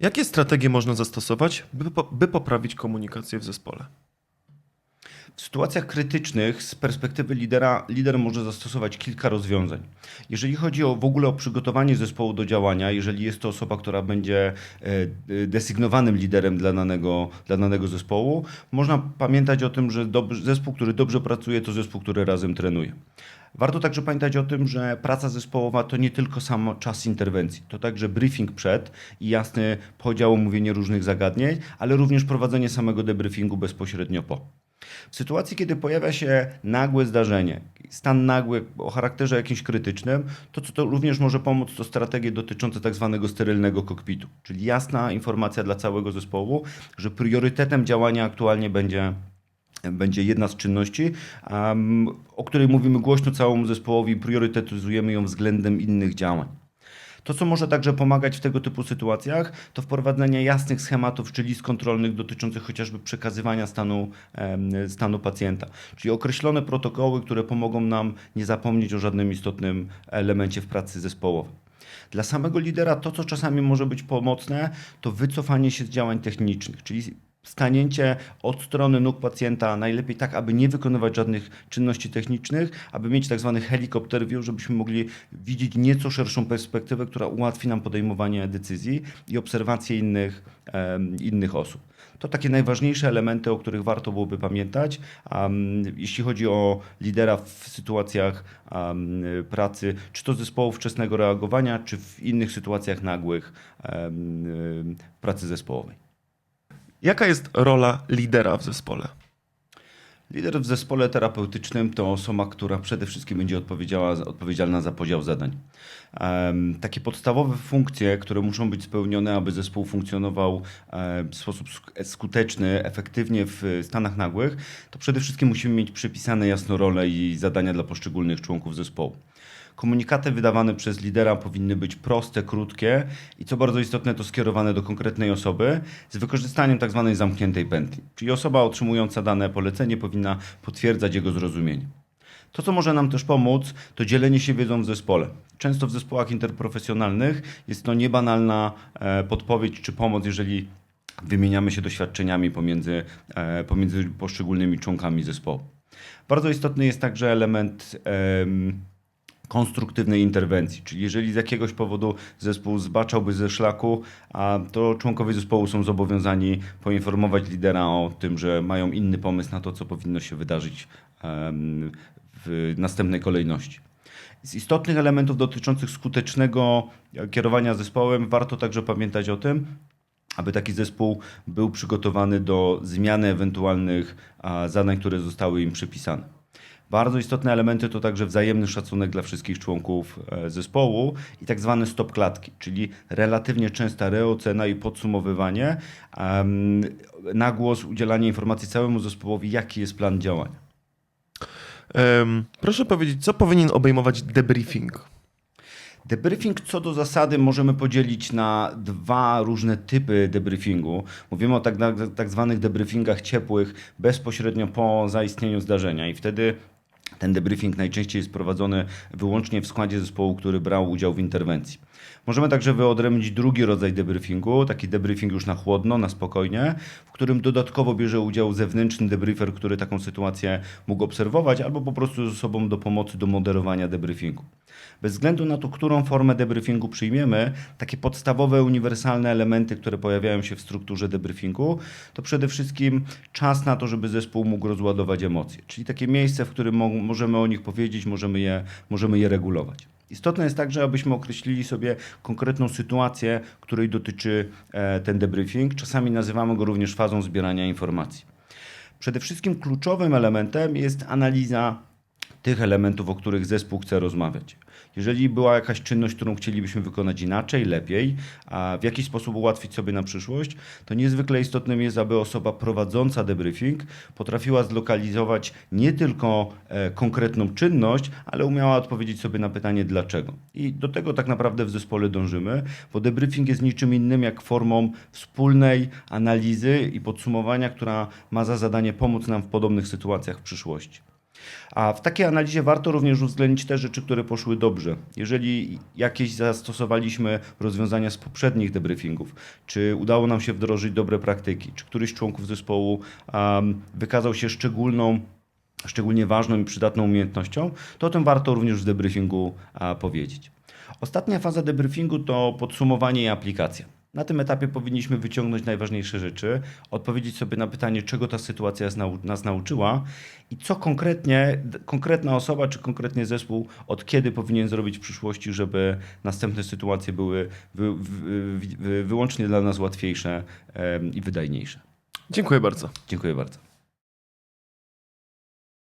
Jakie strategie można zastosować, by, by poprawić komunikację w zespole? W sytuacjach krytycznych z perspektywy lidera, lider może zastosować kilka rozwiązań. Jeżeli chodzi o w ogóle o przygotowanie zespołu do działania, jeżeli jest to osoba, która będzie e, desygnowanym liderem dla danego, dla danego zespołu, można pamiętać o tym, że zespół, który dobrze pracuje, to zespół, który razem trenuje. Warto także pamiętać o tym, że praca zespołowa to nie tylko sam czas interwencji, to także briefing przed i jasny podział, omówienie różnych zagadnień, ale również prowadzenie samego debriefingu bezpośrednio po. W sytuacji, kiedy pojawia się nagłe zdarzenie, stan nagły o charakterze jakimś krytycznym, to co to również może pomóc, to strategie dotyczące tak zwanego sterylnego kokpitu, czyli jasna informacja dla całego zespołu, że priorytetem działania aktualnie będzie będzie jedna z czynności, em, o której mówimy głośno całemu zespołowi, priorytetyzujemy ją względem innych działań. To, co może także pomagać w tego typu sytuacjach, to wprowadzenie jasnych schematów czy list kontrolnych dotyczących chociażby przekazywania stanu, stanu pacjenta. Czyli określone protokoły, które pomogą nam nie zapomnieć o żadnym istotnym elemencie w pracy zespołowej. Dla samego lidera to, co czasami może być pomocne, to wycofanie się z działań technicznych, czyli stanięcie od strony nóg pacjenta, najlepiej tak, aby nie wykonywać żadnych czynności technicznych, aby mieć tak zwany helikopter view, żebyśmy mogli widzieć nieco szerszą perspektywę, która ułatwi nam podejmowanie decyzji i obserwację innych, em, innych osób. To takie najważniejsze elementy, o których warto byłoby pamiętać, um, jeśli chodzi o lidera w sytuacjach um, pracy, czy to zespołu wczesnego reagowania, czy w innych sytuacjach nagłych um, pracy zespołowej. Jaka jest rola lidera w zespole? Lider w zespole terapeutycznym to osoba, która przede wszystkim będzie odpowiedzialna za podział zadań. Takie podstawowe funkcje, które muszą być spełnione, aby zespół funkcjonował w sposób sk- skuteczny, efektywnie w stanach nagłych, to przede wszystkim musimy mieć przypisane jasno role i zadania dla poszczególnych członków zespołu. Komunikaty wydawane przez lidera powinny być proste, krótkie i co bardzo istotne, to skierowane do konkretnej osoby z wykorzystaniem tak zwanej zamkniętej pętli. Czyli osoba otrzymująca dane polecenie powinna potwierdzać jego zrozumienie. To, co może nam też pomóc, to dzielenie się wiedzą w zespole. Często w zespołach interprofesjonalnych jest to niebanalna e, podpowiedź czy pomoc, jeżeli wymieniamy się doświadczeniami pomiędzy, e, pomiędzy poszczególnymi członkami zespołu. Bardzo istotny jest także element em, konstruktywnej interwencji, czyli jeżeli z jakiegoś powodu zespół zbaczałby ze szlaku, a to członkowie zespołu są zobowiązani poinformować lidera o tym, że mają inny pomysł na to, co powinno się wydarzyć w następnej kolejności. Z istotnych elementów dotyczących skutecznego kierowania zespołem warto także pamiętać o tym, aby taki zespół był przygotowany do zmiany ewentualnych zadań, które zostały im przypisane. Bardzo istotne elementy to także wzajemny szacunek dla wszystkich członków e, zespołu i tak zwane stop klatki, czyli relatywnie częsta reocena i podsumowywanie, na głos udzielanie informacji całemu zespołowi, jaki jest plan działania. Proszę powiedzieć, co powinien obejmować debriefing? Debriefing co do zasady możemy podzielić na dwa różne typy debriefingu. Mówimy o tak, tak zwanych debriefingach ciepłych bezpośrednio po zaistnieniu zdarzenia i wtedy ten debriefing najczęściej jest prowadzony wyłącznie w składzie zespołu, który brał udział w interwencji. Możemy także wyodrębnić drugi rodzaj debriefingu, taki debriefing już na chłodno, na spokojnie, w którym dodatkowo bierze udział zewnętrzny debriefer, który taką sytuację mógł obserwować, albo po prostu z osobą do pomocy do moderowania debriefingu. Bez względu na to, którą formę debriefingu przyjmiemy, takie podstawowe, uniwersalne elementy, które pojawiają się w strukturze debriefingu, to przede wszystkim czas na to, żeby zespół mógł rozładować emocje, czyli takie miejsce, w którym mo- możemy o nich powiedzieć, możemy je, możemy je regulować. Istotne jest także, abyśmy określili sobie konkretną sytuację, której dotyczy e, ten debriefing. Czasami nazywamy go również fazą zbierania informacji. Przede wszystkim kluczowym elementem jest analiza tych elementów, o których zespół chce rozmawiać. Jeżeli była jakaś czynność, którą chcielibyśmy wykonać inaczej, lepiej, a w jakiś sposób ułatwić sobie na przyszłość, to niezwykle istotnym jest, aby osoba prowadząca debriefing potrafiła zlokalizować nie tylko e, konkretną czynność, ale umiała odpowiedzieć sobie na pytanie dlaczego. I do tego tak naprawdę w zespole dążymy, bo debriefing jest niczym innym jak formą wspólnej analizy i podsumowania, która ma za zadanie pomóc nam w podobnych sytuacjach w przyszłości. A w takiej analizie warto również uwzględnić te rzeczy, które poszły dobrze. Jeżeli jakieś zastosowaliśmy rozwiązania z poprzednich debriefingów, czy udało nam się wdrożyć dobre praktyki, czy któryś z członków zespołu um, wykazał się szczególną szczególnie ważną i przydatną umiejętnością, to o tym warto również w debriefingu powiedzieć. Ostatnia faza debriefingu to podsumowanie i aplikacja. Na tym etapie powinniśmy wyciągnąć najważniejsze rzeczy, odpowiedzieć sobie na pytanie, czego ta sytuacja nas nau- nas nauczyła i co konkretnie konkretna osoba czy konkretnie zespół od kiedy powinien zrobić w przyszłości, żeby następne sytuacje były wy, wy, wy, wyłącznie dla nas łatwiejsze i wydajniejsze. Dziękuję bardzo. Dziękuję bardzo.